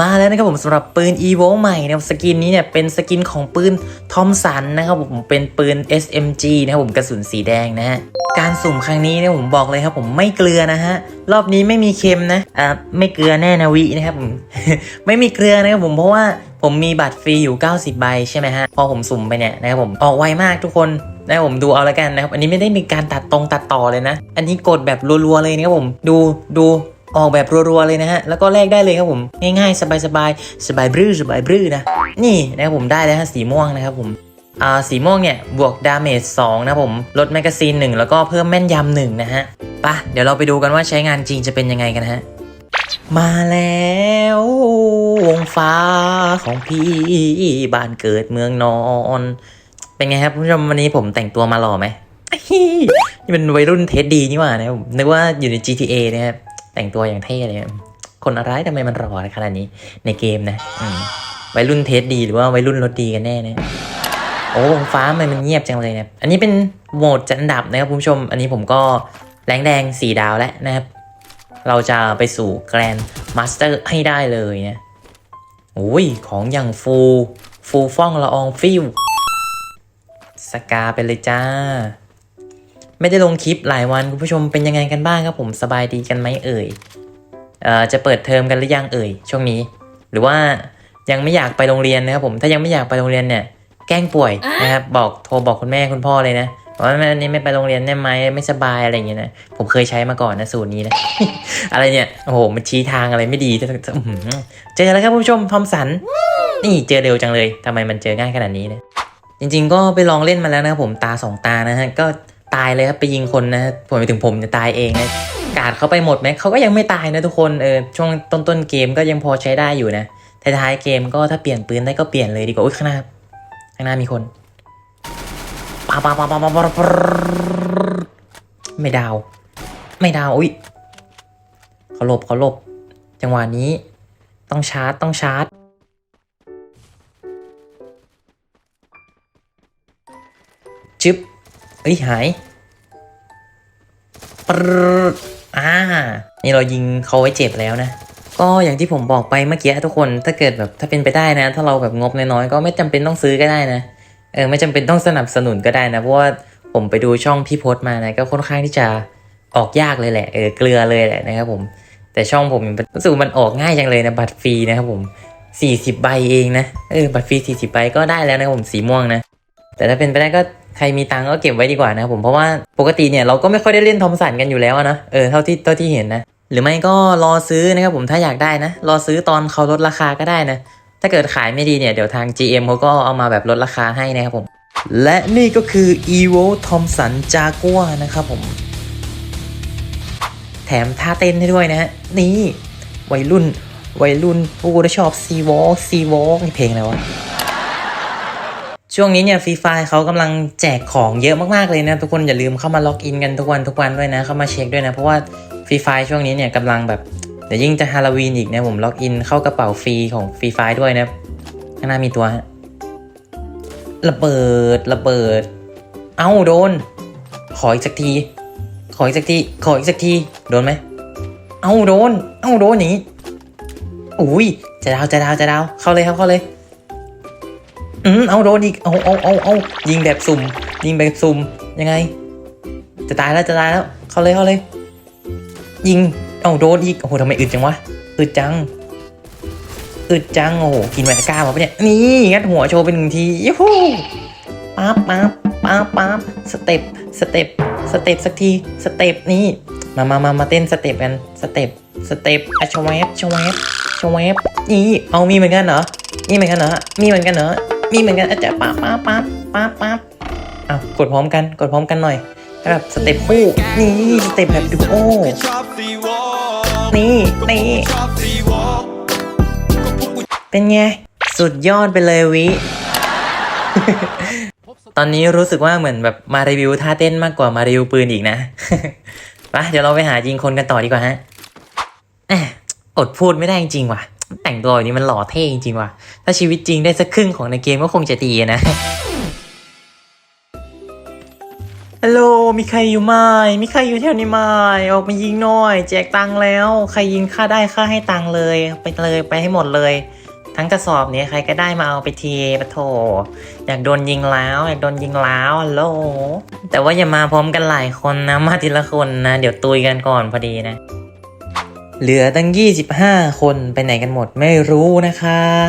มาแล้วนะครับผมสำหรับปืน EVO ใหม่นะครับสกินนี้เนี่ยเป็นสกินของปืนทอมสันนะครับผมเป็นปืน SMG นะครับผมกระสุนสีแดงนะฮะการสุ่มครั้งนี้เนี่ยผมบอกเลยครับผมไม่เกลือนะฮะรอบนี้ไม่มีเค็มนะอ่าไม่เกลือแน่นะวินะครับผมไม่มีเกลือนะครับผมเพราะว่าผมมีบัตรฟรีอยู่ 90 ใบใช่ไหมฮะ พอผมสุ่มไปเนี่ยนะครับผมออกไวมากทุกคนนะครับผมดูเอาละกันนะครับ อันนี้ไม่ได้มีการตัดตรงตัดต่อเลยนะ อันนี้กดแบบรัวๆเลยนะครับผม ดูดู ออกแบบรัวๆเลยนะฮะ แล้วก็แลกได้เลยครับผม ง่ายๆ สบายๆ สบายบรื้อสบายบรื้อนะ นี่นะครับผมได้แล้วฮะสีม่วงนะครับผมอ่าสีม่วงเนี่ย บวกดาเมจ2นะผม ลดแมกกาซีน1 แล้วก็เพิ่มแม่นยำหนึ่งนะฮะปะเดี๋ยวเราไปดูกันว่าใช้งานจริงจะเป็นยังไงกันฮะ มาแล้ววงฟ้าของพี่บ้านเกิดเมืองนอน เป็นไงครับคุณผู้ชมวันนี้ผมแต่งตัวมาหล่อไหมนี่เป็นวัยรุ่นเทสดีนี่หว่านะผมนึกว่าอยู่ใน GTA นะครับ แต่งตัวอย่างเท่เลยคนอะไรทำไมมันหล่อขนาดนี้ในเกมนะวัยรุ่นเทสดีหรือว่าวัยรุ่นรถดีกันแน่นะโอ้วงฟ้ามันมันเงียบจังเลยนะอันนี้เป็นโหมดจัดอันดับนะครับคุณผู้ชม อันนี้ผมก็แรงแดงสี่ดาวแล้วนะครับ เราจะไปสู่แกรนด์มาสเตอร์ให้ได้เลยนะโอ้ยของอย่างฟูฟูฟ่องละอองฟิวสกาไปเลยจ้า ไม่ได้ลงคลิปหลายวันคุณผู้ชมเป็นยังไงกันบ้างครับผมสบายดีกันไหมเอ่ยเอ่อจะเปิดเทอมกันหรือยังเอ่ยช่วงนี้ หรือว่ายังไม่อยากไปโรงเรียนนะครับผมถ้ายังไม่อยากไปโรงเรียนเนี่ย แกล้งป่วยนะครับบอกโทรบอกคุณแม่คุณพ่อเลยนะว่าแม่อันนี้ไม่ไปโรงเรียนได้ไหมไม่สบายอะไรอย่างเงี้ยนะผมเคยใช้มาก่อนนะสูตรนี้นะอะไรเนี่ยโอ้โหมันชี้ทางอะไรไม่ดีอื้อหือเจอแล้วครับคุณผู้ชมทอมสันนี่เจอเร็วจังเลยทำไมมันเจอง่ายขนาดนี้เนี่ยจริง ๆ ก็ไปลองเล่นมาแล้วนะครับผมตาสองตานะฮะก็ ตายเลยครับไปยิงคนนะผมไปถึงผมจะตายเองนะกาดเขาไปหมดไหมเขาก็ยังไม่ตายนะทุกคนเออช่วงต้นๆเกมก็ยังพอใช้ได้อยู่นะท้ายๆเกมก็ถ้าเปลี่ยนปืนได้ก็เปลี่ยนเลยดีกว่าอุ้ยข้างหน้าข้างหน้ามีคนปาปาปาปาปาปาปาไม่ดาว ไม่ดาวอุ้ยเขาหลบเขาหลบ จังหวะนี้ ต้องชาร์จต้องชาร์จจึ๊บเอ้ยหาย ปรอ่า นี่เรายิงเขาไว้เจ็บแล้วนะ ก็อย่างที่ผมบอกไปเมื่อกี้ทุกคน ถ้าเกิดแบบถ้าเป็นไปได้นะ ถ้าเราแบบงบน้อยๆก็ไม่จำเป็นต้องซื้อก็ได้นะ เออไม่จำเป็นต้องสนับสนุนก็ได้นะ เพราะว่าผมไปดูช่องพี่พศมานะ ก็ค่อนข้างที่จะออกยากเลยแหละ เออเกลือเลยแหละนะครับผม แต่ช่องผมรู้สึกมันออกง่ายจังเลยนะบัตรฟรีนะครับผม 40 ใบเองนะ เออบัตรฟรี 40 ใบก็ได้แล้วนะครับผมสีม่วงนะ แต่ถ้าเป็นไปได้ก็ ใครมีตังก็เก็บไว้ดีกว่านะครับผมเพราะว่าปกติเนี่ยเราก็ไม่ค่อยได้เล่นทอมสันกันอยู่แล้วนะเออเท่าที่เท่าที่เห็นนะ หรือไม่ก็รอซื้อนะครับผมถ้าอยากได้นะ รอซื้อตอนเขาลดราคาก็ได้นะ ถ้าเกิดขายไม่ดีเนี่ยเดี๋ยวทาง GM เขาก็เอามาแบบลดราคาให้นะครับผม และนี่ก็คือ Evo Thompson Jaguar นะครับผม แถมท่าเต้นให้ด้วยนะฮะนี่วัยรุ่นวัยรุ่นโอ้ชอบ Sea Walk Sea Walk นี่เพลงอะไรวะ ช่วงนี้เนี่ยฟรีไฟเขากำลังแจกของเยอะมากๆเลยนะ ทุกคนอย่าลืมเข้ามาล็อกอินกันทุกวันทุกวันด้วยนะ เข้ามาเช็คด้วยนะ เพราะว่าฟรีไฟช่วงนี้เนี่ยกำลังแบบเดี๋ยวยิ่งจะฮาโลวีนอีกนะผมล็อกอินเข้ากระเป๋าฟรีของฟรีไฟด้วยนะข้างหน้ามีตัวระเบิดระเบิด เอ้าโดน ขออีกสักที ขออีกสักที ขออีกสักที โดนไหม เอ้าโดน เอ้าโดนอย่างนี้อุ้ยจะดาวจะดาวจะดาวเข้าเลยครับเข้าเลย อืมเอาโดนอีก เอาเอาเอาเอายิงแบบสุ่ม ยิงแบบสุ่ม ยังไง จะตายแล้วจะตายแล้ว เข้าเลยเข้าเลย ยิง เอาโดนอีก โอ้โหทำไมอึดจังวะ อึดจัง อึดจัง โอ้โห กินแมกก้ามาปะเนี่ย นี่งัดหัวโชว์เป็นหนึ่งทียูฮูปั๊บปั๊บปั๊บปั๊บสเต็ป สเต็ป สเต็ปสักที สเต็ปนี่ มามามามาเต้นสเต็ปกัน สเต็ป สเต็ปอะชวบชวบชวบนี่ เอามีเหมือนกันเหรอ มีเหมือนกันเหรอ มีเหมือนกันเหรอ มีเหมือนกันอาจจะป๊าป๊าป๊าป๊าป๊าอ้าวกดพร้อมกันกดพร้อมกันหน่อยแบบสเต็ปคู่นี่สเต็ปแบบดูโอนี่นี่เป็นไง สุดยอดไปเลยวิ ตอนนี้รู้สึกว่าเหมือนแบบมารีวิวท่าเต้นมากกว่ามารีวิวปืนอีกนะไปเดี๋ยวเราไปหายิงคนกันต่อดีกว่าฮะอดพูดไม่ได้จริงว่ะ แต่งตัวแบบนี้มันหล่อเท่จริงๆว่ะ ถ้าชีวิตจริงได้สักครึ่งของในเกมก็คงจะดีนะ ฮัลโหล มีใครอยู่ไหมมีใครอยู่แถวนี้ไหมออกมายิงหน่อย แจกตังค์แล้ว ใครยิงค่าได้ค่าให้ตังค์เลย ไปเลยไปให้หมดเลย ทั้งกระสอบเนี้ยใครก็ได้มาเอาไปทีปะโถ อยากโดนยิงแล้วอยากโดนยิงแล้วฮัลโหล แต่ว่าอย่ามาพร้อมกันหลายคนนะ มาทีละคนนะ เดี๋ยวตุยกันก่อนพอดีนะ เหลือตั้ง 25 คนไปไหนกันหมดไม่รู้นะครั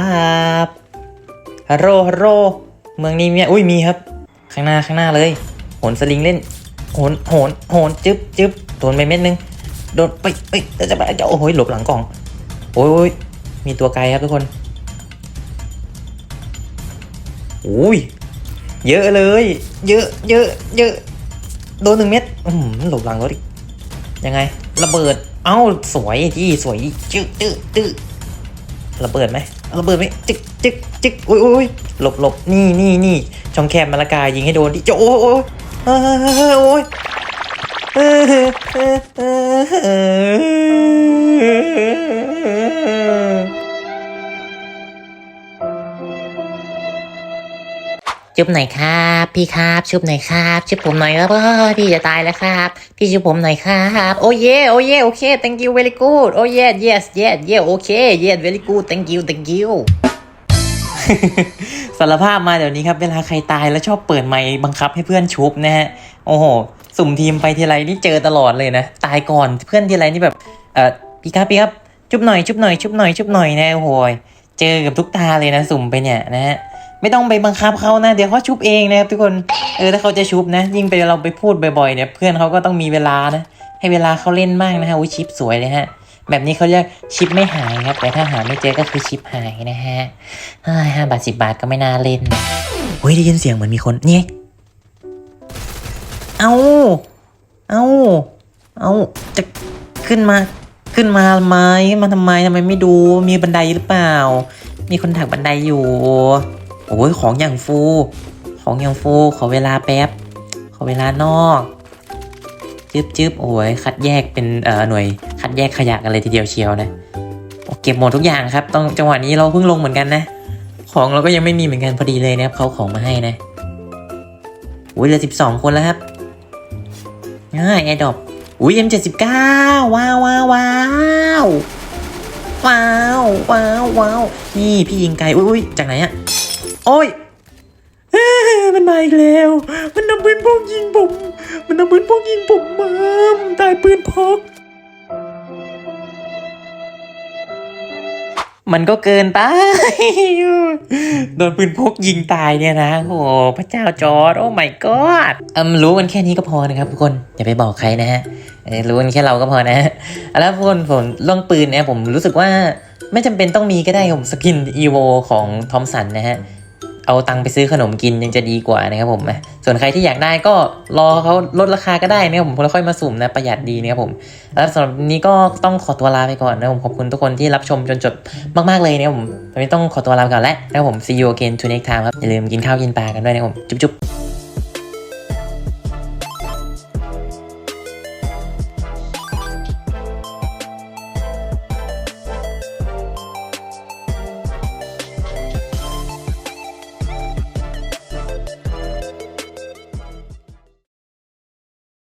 บฮัลโหลฮัลโหลเมืองนี้มีอุ้ยมีครับ ข้างหน้าข้างหน้าเลยโหนสลิงเล่นโหนโหนโหนจึ๊บจึ๊บโดนไปเม็ดนึงโดนไปเอ้ยจะจะไปจะโอ้โหหลบหลังกล่องโอ้ยอยมีตัวไกลครับทุกคนโอ้ยเยอะเลย เยอะเยอะเยอะโดนหนึ่งเม็ดอืมหลบหลังรถอีก ยังไง ระเบิด เอ้าสวยที่สวยจึ๊กจึ๊กจึ๊กระเบิดไหมระเบิดไหมจึ๊กจึ๊กจึ๊กอุ้ยอุ้ยหลบหลบนี่นี่นี่ช่องแคบมาละกายิงให้โดนดิโจโอ้ยโอ้ยเอ้โอ้ยเอ้ยเอ้ยเออ จุบหน่อยครับ พี่ครับชุบหน่อยครับชุบผมหน่อยครับพี่จะตายแล้วครับ พี่ชุบผมหน่อยครับโอ้เย่โอ้เย่โอเค thank you very good โอ้เย่ yes yes yes โอเค yes very good thank you thank you สารภาพมาเดี๋ยวนี้ครับ เวลาใครตายแล้วชอบเปิดไมค์บังคับให้เพื่อนชุบนะฮะโอ้โห สุ่มทีมไปทีไรนี่เจอตลอดเลยนะ ตายก่อนเพื่อนทีไรนี่แบบเออพี่ครับพี่ครับชุบหน่อยชุบหน่อยชุบหน่อยชุบหน่อยนะโอ้โหยเจอกับทุกตาเลยนะ สุ่มไปเนี่ยนะฮะ ไม่ต้องไปบังคับเขานะ เดี๋ยวเขาชุบเองนะครับทุกคนเออถ้าเขาจะชุบนะ ยิ่งไปเราไปพูดบ่อยๆเนี่ยเพื่อนเขาก็ต้องมีเวลานะ ให้เวลาเขาเล่นบ้างนะฮะอุ้ยชิปสวยเลยฮะ แบบนี้เขาเรียกชิปไม่หายครับ แต่ถ้าหาไม่เจอก็คือชิปหายนะฮะห้าบาทสิบาทก็ไม่น่าเล่นเฮ้ยได้ยินเสียงเหมือนมีคนเนี่ยเอาเอาเอาจะขึ้นมาขึ้นมาทำไมมาทำไมทำไมไม่ดูมีบันไดหรือเปล่า มีคนถักบันไดอยู่ อ้ยของอย่างฟู ของอย่างฟู ขอเวลาแป๊บ ขอเวลานอก จึ๊บจึ๊บโอ้ยคัดแยกเป็นเอ่อหน่วยคัดแยกขยะกันเลยทีเดียวเชียวนะเก็บหมดทุกอย่างครับต้องจังหวะนี้เราเพิ่งลงเหมือนกันนะ ของเราก็ยังไม่มีเหมือนกันพอดีเลยนะครับเขาของมาให้นะโอ้ยเหลือสิบสองคนแล้วครับง่ายแอดดอปอุ้ยเอ็มเจ็ดสิบเก้าว้าวว้าวว้าวว้าวว้าวว้าวนี่พี่ยิงไกลอุ้ยจากไหนอะ โอ้ยมันมาอีกแล้ว มันนำปืนพกยิงผม มันนำปืนพกยิงผมมาตายปืนพก มันก็เกินไป โดนปืนพกยิงตายเนี่ยนะ โอ้พระเจ้าจอร์ดโอ้ my god อืมรู้กันแค่นี้ก็พอนะครับทุกคน อย่าไปบอกใครนะฮะรู้กันแค่เราก็พอนะฮะแล้วทุกคนผมเรื่องปืนเนี่ยผมรู้สึกว่าไม่จำเป็นต้องมีก็ได้ผมสกินอีโวของทอมสันนะฮะ เอาตังค์ไปซื้อขนมกินยังจะดีกว่านะครับผมนะส่วนใครที่อยากได้ก็รอเขาลดราคาก็ได้นะครับผมแล้วค่อยมาสุ่มนะประหยัดดีนะครับผม แล้วสำหรับนี้ก็ต้องขอตัวลาไปก่อนนะครับผมขอบคุณทุกคนที่รับชมจนจบมากๆเลยนะครับผมวันนี้ต้องขอตัวลาไปก่อนแล้วนะครับผม see you again to next time ครับอย่าลืมกินข้าวกินปลากันด้วยนะครับผมจุ๊บๆ